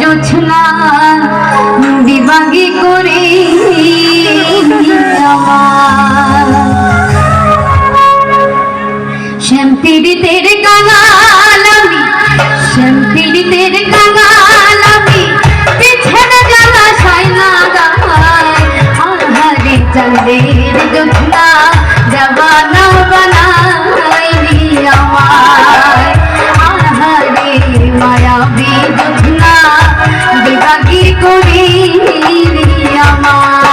জোছনা বিভাগে করে শ্যাম পীড়িতের কাঙাল আমি শ্যাম পীড়িতের কাঙাল আমি, পিছনে জ্বালা সাইনা গায় আহারে চাঁদের কি করি আমার